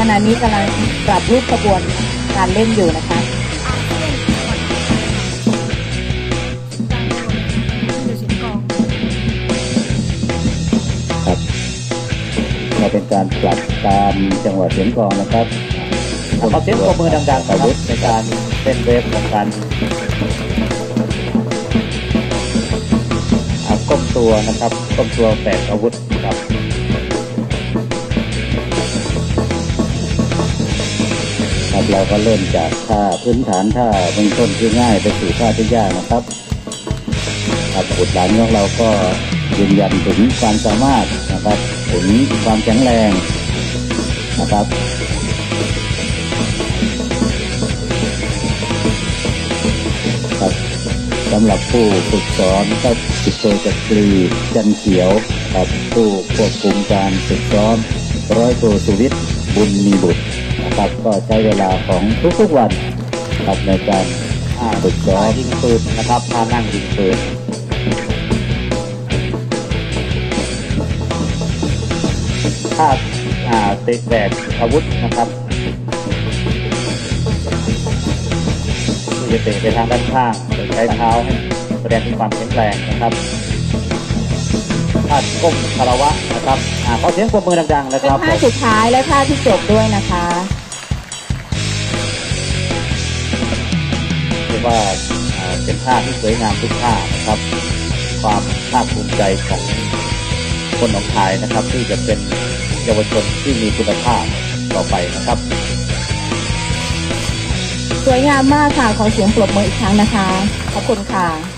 ขณะนี้กำลังปรับรูปขบวนการเล่นอยู่นะคะ ครับมาเป็นการปรับตามจังหวะเสียงกลองนะครับขอเสียงปรบมือดังๆนะครับในการเต้นเวฟของการอ่าก้มตัวนะครับก้มตัวแบกอาวุธครับ ครับ เราก็เริ่มจากท่าพื้นฐานท่าเบื้องต้นที่ง่ายไปสู่ท่าที่ยากนะครับครับบุตรหลานของเราก็ยืนยันถึงความสามารถนะครับถึงความแข็งแรงนะครับครับสำหรับผู้ฝึกสอนก็สิบโทจักรีจันเขียวครับผู้ควบคุมการฝึกซ้อมร้อยโทสุวิทย์ บุญมีบุตรนะครับก็ใช้เวลาของทุกๆวันนะครับในการอ่าฝึกซ้อมยิงปืนนะครับท่านั่งยิงปืนท่าอ่าเตะแบกอาวุธนะครับจะเตะไปทางด้านข้างโดยใช้เท้าให้แสดงถึงความแข็งแรงนะครับ ท่าก้มคารวะนะครับอ่าขอเสียงปรบมือดังๆ นะคเป็นรับท่าสุดท้ายและท่าที่จบด้วยนะคะ เรียกว่าอ่าเป็นท่าที่สวยงามทุกท่านะครับ ความภาคภูมิใจของคนหนองคายนะครับ ที่จะเป็นเยาวชนที่มีคุณภาพต่อไปนะครับ สวยงามมากค่ะ ขอเสียงปรบมืออีกครั้งนะคะ ขอบคุณค่ะ